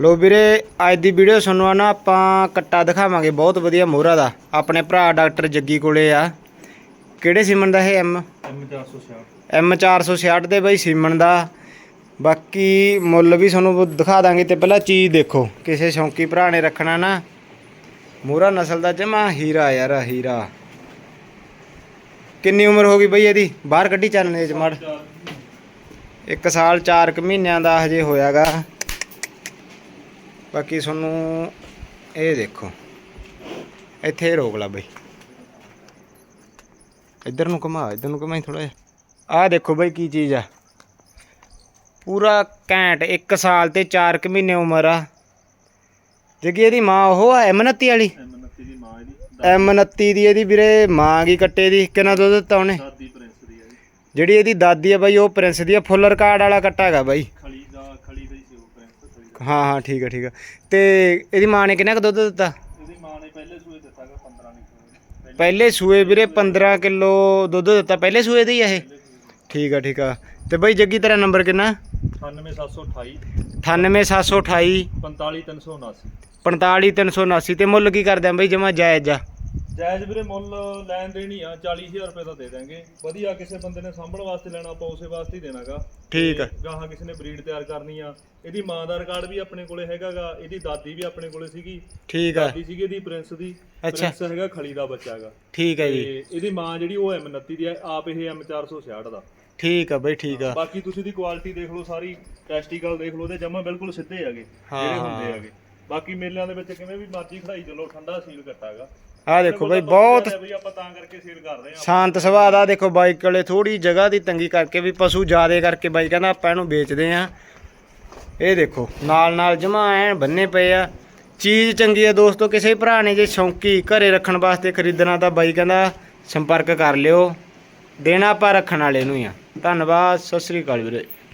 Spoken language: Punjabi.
ਲੋ ਵੀਰੇ ਅੱਜ ਦੀ ਵੀਡੀਓ ਸਾਨੂੰ ਨਾ ਆਪਾਂ ਕੱਟਾ ਦਿਖਾਵਾਂਗੇ ਬਹੁਤ ਵਧੀਆ ਮੋਹਰਾ ਦਾ। ਆਪਣੇ ਭਰਾ ਡਾਕਟਰ ਜੱਗੀ ਕੋਲੇ ਆ। ਕਿਹੜੇ ਸੀਮਨ ਦਾ ਇਹ ਐਮ M466 ਐਮ 466 ਦੇ ਬਈ ਸੀਮਨ ਦਾ। ਬਾਕੀ ਮੁੱਲ ਵੀ ਤੁਹਾਨੂੰ ਦਿਖਾ ਦਾਂਗੇ ਤੇ ਪਹਿਲਾਂ ਚੀਜ਼ ਦੇਖੋ ਕਿਸੇ ਸ਼ੌਂਕੀ ਭਰਾ ਨੇ ਰੱਖਣਾ ਨਾ। ਮੋਹਰਾ ਨਸਲ ਦਾ ਜਮਾ ਹੀਰਾ ਯਾਰ ਹੀਰਾ। ਕਿੰਨੀ ਉਮਰ ਹੋ ਗਈ ਬਈ ਇਹਦੀ? ਬਾਹਰ ਕੱਢੀ ਚੱਲਣੇ ਚ ਮੜ ਇੱਕ ਸਾਲ। 4 ਕੁ ਮਹੀਨਿਆਂ ਦਾ ਹਜੇ ਹੋਇਆਗਾ। ਬਾਕੀ ਤੁਹਾਨੂੰ ਇਹ ਦੇਖੋ। ਇੱਥੇ ਰੋਕ ਲਾ ਬਈ। ਇੱਧਰ ਨੂੰ ਘੁਮਾ ਇੱਧਰ ਨੂੰ ਘੁਮਾਈ ਥੋੜਾ ਜਿਹਾ। ਆਹ ਦੇਖੋ ਬਈ ਕੀ ਚੀਜ਼ ਆ। ਪੂਰਾ ਘੈਂਟ 1 ਸਾਲ ਤੇ 4 ਕੁ ਮਹੀਨੇ ਉਮਰ ਆ। ਜਗੀ ਇਹਦੀ ਮਾਂ ਉਹ ਆ M29 ਵਾਲੀ? M29 ਦੀ ਮਾਂ ਇਹਦੀ M29 ਦੀ ਇਹਦੀ ਵੀਰੇ ਮਾਂ ਕੀ ਕੱਟੇ ਦੀ ਕਿੰਨਾ ਦੁੱਧ ਦਿੱਤਾ ਉਹਨੇ? ਜਿਹੜੀ ਇਹਦੀ ਦਾਦੀ ਆ ਬਾਈ ਉਹ ਪ੍ਰਿੰਸ ਦੀ ਆ ਫੁੱਲ ਰਿਕਾਰਡ ਵਾਲਾ ਕੱਟਾ ਹੈਗਾ ਬਾਈ ਖਲੀ ਦਾ ਖਲੀ ਦਾ ਹੀ ਸੀ ਉਹ ਪ੍ਰਿੰਸ ਖਲੀ ਦਾ ਹਾਂ ਹਾਂ ਠੀਕ ਆ ਠੀਕ ਆ। ਤੇ ਇਹਦੀ ਮਾਂ ਨੇ ਕਿੰਨਾ ਕੁ ਦੁੱਧ ਦਿੱਤਾ? ਇਹਦੀ ਮਾਂ ਨੇ ਪਹਿਲੇ ਸੂਏ ਦਿੱਤਾਗਾ 15 ਲੀਟਰ ਪਹਿਲੇ ਸੂਏ ਵੀਰੇ 15 ਕਿਲੋ ਦੁੱਧ ਦਿੱਤਾ ਪਹਿਲੇ ਸੂਏ ਦੇ ਹੀ ਆ ਇਹ? ਠੀਕ ਆ ਠੀਕ ਆ। ਤੇ ਬਾਈ ਜੱਗੀ ਤੇਰਾ ਨੰਬਰ ਕਿੰਨਾ? 98728 98728 45379 45379 ਤੇ ਮੁੱਲ ਕੀ ਕਰਦੇ ਆ ਬਾਈ ਜਮਾ ਜਾਇਜ਼ ਆ? ਜਾਇਜ਼ ਵੀਰੇ ਮੁੱਲ ਲੈਣ ਦੇਣੀ ਆ 40000 ਰੁਪਏ ਦਾ ਦੇ ਦਾਂਗੇ ਵਧੀਆ ਕਿਸੇ ਬੰਦੇ ਨੇ ਸਾਂਭਣ ਵਾਸਤੇ ਲੈਣਾ ਆਪਾਂ ਉਸੇ ਵਾਸਤੇ ਹੀ ਦੇਣਾਗਾ। ਠੀਕ ਆ। ਗਾਹਾਂ ਕਿਸੇ ਨੇ ਬਰੀਡ ਤਿਆਰ ਕਰਨੀ ਆ। ਇਹਦੀ ਮਾਂ ਦਾ ਰਿਕਾਰਡ ਵੀ ਆਪਣੇ ਕੋਲੇ ਹੈਗਾਗਾ ਇਹਦੀ ਦਾਦੀ ਵੀ ਆਪਣੇ ਕੋਲੇ ਸੀਗੀ। ਠੀਕ ਆ। ਦਾਦੀ ਸੀਗੀ ਇਹਦੀ ਪ੍ਰਿੰਸ ਦੀ। ਪ੍ਰਿੰਸ ਹੈਗਾ ਖਲੀ ਦਾ ਬੱਚਾਗਾ। ਠੀਕ ਆ ਜੀ। ਇਹਦੀ ਮਾਂ ਜਿਹੜੀ ਉਹ M29 ਦੀ ਹੈ ਆਪ ਇਹ M466 ਦਾ। ਠੀਕ ਆ ਬਾਈ ਠੀਕ ਆ। ਬਾਕੀ ਤੁਸੀਂ ਦੀ ਕੁਆਲਿਟੀ ਦੇਖ ਲਓ ਸਾਰੀ ਟੈਸਟੀਕਲ ਦੇਖ ਲਓ ਤੇ ਜਮਾ ਬਿਲਕੁਲ ਸਿੱਧੇ ਹੈਗੇ ਜਿਹੜੇ ਹੁੰਦੇ ਹੈਗੇ। ਬਾਕੀ ਮੇਲਿਆਂ ਦੇ ਵਿੱਚ ਕਿਵੇਂ ਵੀ ਮਰਜ਼ੀ ਖੜਾਈ ਚੱਲੋ ਠੰਡਾ ਸੀਲ ਕੱਟਾਗਾ। ਆਹ ਦੇਖੋ ਬਾਈ, ਬਹੁਤ ਬਈ ਆਪਾਂ ਤਾਂ ਕਰਕੇ ਸੀਲ ਕਰਦੇ ਆ ਸ਼ਾਂਤ ਸੁਭਾਅ ਦਾ ਦੇਖੋ ਬਾਈਕ ਕੋਲੇ ਥੋੜੀ ਜਗ੍ਹਾ ਦੀ ਤੰਗੀ ਕਰਕੇ ਵੀ ਪਸ਼ੂ ਜ਼ਿਆਦੇ ਕਰਕੇ ਬਾਈ ਕਹਿੰਦਾ ਆਪਾਂ ਇਹਨੂੰ ਵੇਚਦੇ ਆ ਇਹ ਦੇਖੋ ਨਾਲ ਨਾਲ ਜਮਾ ਐਨ ਬੰਨੇ ਪਏ ਆ। ਚੀਜ਼ ਚੰਗੀ ਆ ਦੋਸਤੋ, ਕਿਸੇ ਭਰਾ ਨੇ ਜੇ ਸ਼ੌਂਕੀ ਘਰੇ ਰੱਖਣ ਵਾਸਤੇ ਖਰੀਦਣਾ ਤਾਂ ਬਾਈ ਕਹਿੰਦਾ ਸੰਪਰਕ ਕਰ ਲਿਓ। ਦੇਣਾ ਆਪਾਂ ਰੱਖਣ ਵਾਲੇ ਨੂੰ ਹੀ ਆ। ਧੰਨਵਾਦ, ਸਤਿ ਸ੍ਰੀ ਅਕਾਲ ਵੀਰੇ।